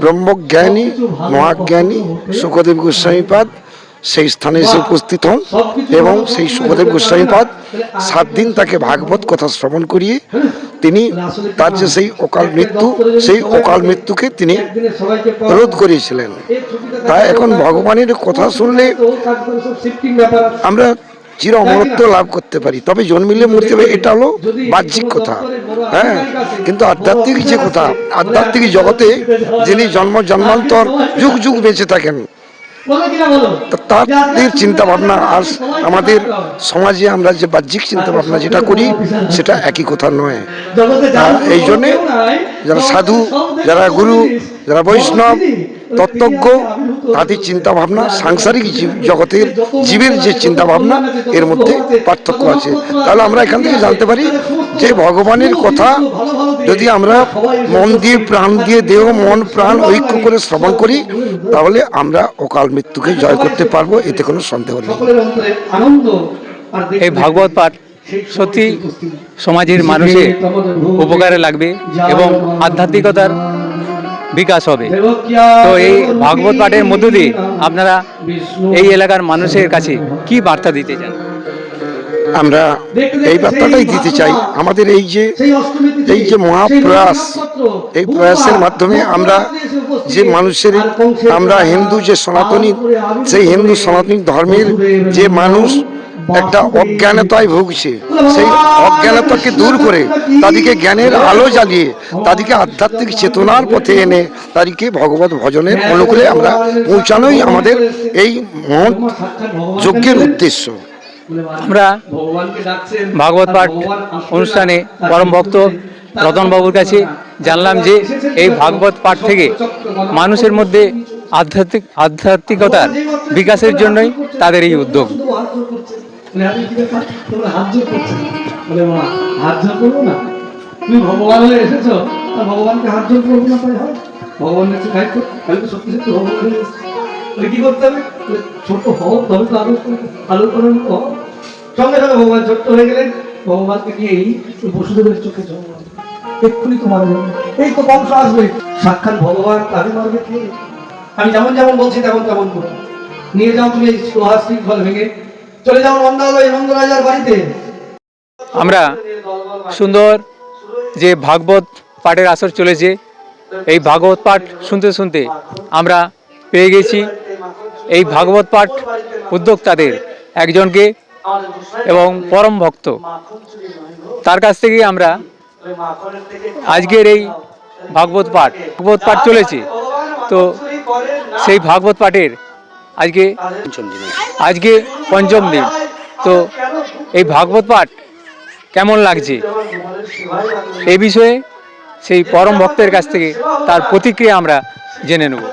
ব্রহ্মজ্ঞানী মহাজ্ঞানী সুখদেব গোস্বামীপাদ সেই স্থানে এসে উপস্থিত হন এবং সেই সুখদেব গোস্বামীপাদ সাত দিন তাকে ভাগবত কথা শ্রবণ করিয়ে তিনি তার যে সেই অকাল মৃত্যু সেই অকাল মৃত্যুকে তিনি রোধ করিয়েছিলেন। তাই এখন ভগবানের কথা শুনলে আমরা চির অমরত্ব লাভ করতে পারি। তবে জন্মিলে মরতে হবে, এটা হলো বাহ্যিক কথা। হ্যাঁ? কিন্তু আধ্যাত্মিক যে কথা, আধ্যাত্মিক জগতে যিনি জন্ম, জন্মান্তর, যুগ যুগ বেঁচে থাকেন তাদের চিন্তা ভাবনা আর আমাদের সমাজে আমরা যে বাহ্যিক চিন্তা ভাবনা যেটা করি, সেটা একই কথা নয়। এই জন্যে যারা সাধু, যারা গুরু, যারা বৈষ্ণব তত্ত্বজ্ঞ তাদের চিন্তাভাবনা, সাংসারিক জগতের জীবের যে চিন্তাভাবনা, এর মধ্যে পার্থক্য আছে। তাহলে আমরা এখান থেকে জানতে পারি যে ভগবানের কথা যদি আমরা মন দিয়ে, প্রাণ দিয়ে, দেহ, মন, প্রাণ, ঐক্য করে শ্রবণ করি, তাহলে আমরা অকাল মৃত্যুকে জয় করতে পারব, এতে কোনো সন্দেহ নেই। এই ভাগবত পাঠ সত্যি সমাজের মানুষের উপকারে লাগবে এবং আধ্যাত্মিকতার বিকাশ হবে। তো এই ভাগবত পাঠের মধ্য দিয়ে আপনারা এই এলাকার মানুষের কাছে কি বার্তা দিতে চান? আমরা এই বার্তাটাই দিতে চাই। আমাদের এই যে এই যে মহাপ্রয়াস, এই প্রয়াসের মাধ্যমে আমরা যে মানুষের, আমরা হিন্দু যে সনাতনী, সেই হিন্দু সনাতনী ধর্মের যে মানুষ একটা অজ্ঞানতায় ভুগছে। সেই অজ্ঞানতাকে দূর করে তাদেরকে জ্ঞানের আলো জ্বালিয়ে তাদেরকে আধ্যাত্মিক চেতনার পথে এনে তাদেরকে ভগবত ভজনের অনুকূলে আমরা পৌঁছানোই আমাদের এই মহৎ যজ্ঞের উদ্দেশ্য। আমরা ভাগবত পাঠ অনুষ্ঠানে পরম ভক্ত রতনবাবুর কাছে জানলাম যে এই ভাগবত পাঠ থেকে মানুষের মধ্যে আধ্যাত্মিক আধ্যাত্মিকতার বিকাশের জন্যই তাদের এই উদ্যোগ। হাত জোর করছে। বলে, মা, হাত করব না? তুমি ভগবান হয়ে এসেছ। ভগবানকে হাত করব ভগবান আমি কি করতে হবে? ভগবান ছোট্ট হয়ে ভগবানকে বসুদেবের চোখে এই তো আসবে। সাক্ষাৎ ভগবান তাকে মারবে কে আমি যেমন যেমন বলছি, তেমন তেমন করো নিয়ে যাও তুমি এই ভেঙে। চলে নন্দরাজার বাড়িতে। আমরা সুন্দর যে ভাগবত পাঠের আসর চলেছে, এই ভাগবত পাঠ শুনতে শুনতে আমরা পেয়ে গেছি। এই ভাগবত পাঠ উদ্যোক্তাদের একজনকে এবং পরম ভক্ত। তার কাছ থেকে আমরা আজকের এই ভাগবত পাঠ ভাগবত পাঠ চলেছে। তো সেই ভাগবত পাঠের আজকে আজকে পঞ্চম দিন। তো এই ভাগবত পাঠ কেমন লাগছে? এই বিষয়ে সেই পরম ভক্তের কাছ থেকে তার প্রতিক্রিয়া আমরা জেনে নেব।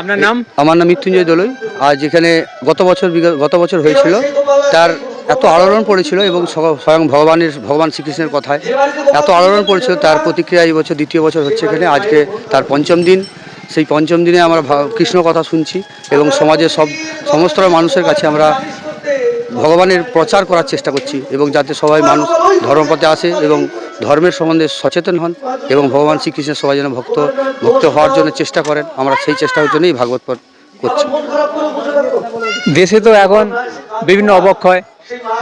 আপনার নাম? আমার নাম মৃত্যুঞ্জয় দোলই। আজ এখানে গত বছর গত বছর হয়েছিল। তার এত আলোড়ন পড়েছিল এবং স্বয়ং ভগবানের, ভগবান শ্রীকৃষ্ণের কথায় এত আলোড়ন পড়েছিল, তার প্রতিক্রিয়া এই বছর দ্বিতীয় বছর হচ্ছে এখানে। আজকে তার পঞ্চম দিন। সেই পঞ্চম দিনে আমরা কৃষ্ণ কথা শুনছি এবং সমাজের সব সমস্ত মানুষের কাছে আমরা ভগবানের প্রচার করার চেষ্টা করছি এবং যাতে সবাই মানুষ ধর্মপথে আসে এবং ধর্মের সম্বন্ধে সচেতন হন এবং ভগবান শ্রীকৃষ্ণের সবাই যেন ভক্ত ভক্ত হওয়ার জন্য চেষ্টা করেন। আমরা সেই চেষ্টার জন্যই ভাগবত পাঠ করছি। দেশে তো এখন বিভিন্ন অবক্ষয়,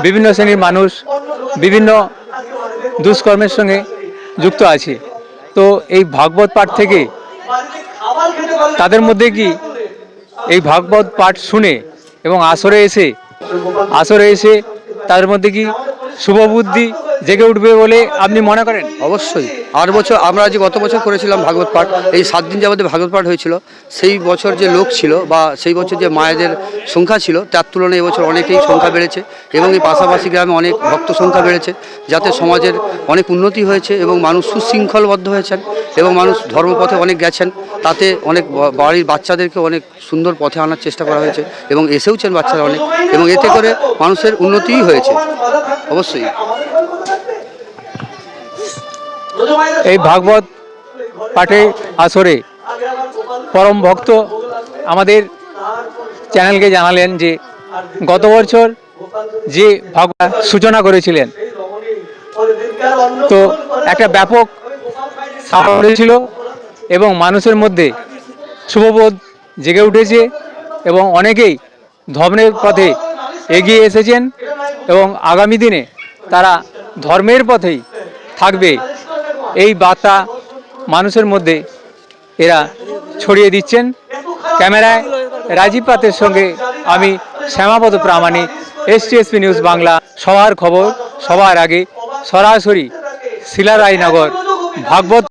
বিভিন্ন শ্রেণির মানুষ, বিভিন্ন দুষ্কর্মের সঙ্গে যুক্ত আছে। তো এই ভাগবত পাঠ থেকে তাদের মধ্যে কি এই ভাগবত পাঠ শুনে এবং আসরে এসে আসরে এসে তাদের মধ্যে কি শুভবুদ্ধি জেগে উঠবে বলে আপনি মনে করেন? অবশ্যই। আট বছর, আমরা যে গত বছর করেছিলাম ভাগবত পাঠ, এই সাত দিন যাবতীয় ভাগবত পাঠ হয়েছিল, সেই বছর যে লোক ছিল বা সেই বছর যে মায়েদের সংখ্যা ছিল, তার তুলনায় এবছর অনেকেই সংখ্যা বেড়েছে এবং এই পাশাপাশি গ্রামে অনেক ভক্ত সংখ্যা বেড়েছে, যাতে সমাজের অনেক উন্নতি হয়েছে এবং মানুষ সুশৃঙ্খলবদ্ধ হয়েছেন এবং মানুষ ধর্মপথে অনেক গেছেন, তাতে অনেক বাড়ির বাচ্চাদেরকে অনেক সুন্দর পথে আনার চেষ্টা করা হয়েছে এবং এসেওছেন বাচ্চারা অনেক এবং এতে করে মানুষের উন্নতিই হয়েছে, অবশ্যই। এই ভাগবত পাঠে আসরে পরম ভক্ত আমাদের চ্যানেলকে জানালেন যে গত বছর যে ভাগবত সূচনা করেছিলেন, তো একটা ব্যাপক সাফল্য ছিল এবং মানুষের মধ্যে শুভবোধ জেগে উঠেছে এবং অনেকেই ধর্মের পথে এগিয়ে এসেছেন এবং আগামী দিনে তারা ধর্মের পথেই থাকবে। এই বার্তা মানুষের মধ্যে এরা ছড়িয়ে দিচ্ছেন। ক্যামেরায় রাজীব পাতের সঙ্গে আমি শ্যামাপদ প্রামাণিক এসটিএসপি নিউজ বাংলা, সবার খবর সবার আগে, সরাসরি শিলারায়নগর ভাগবত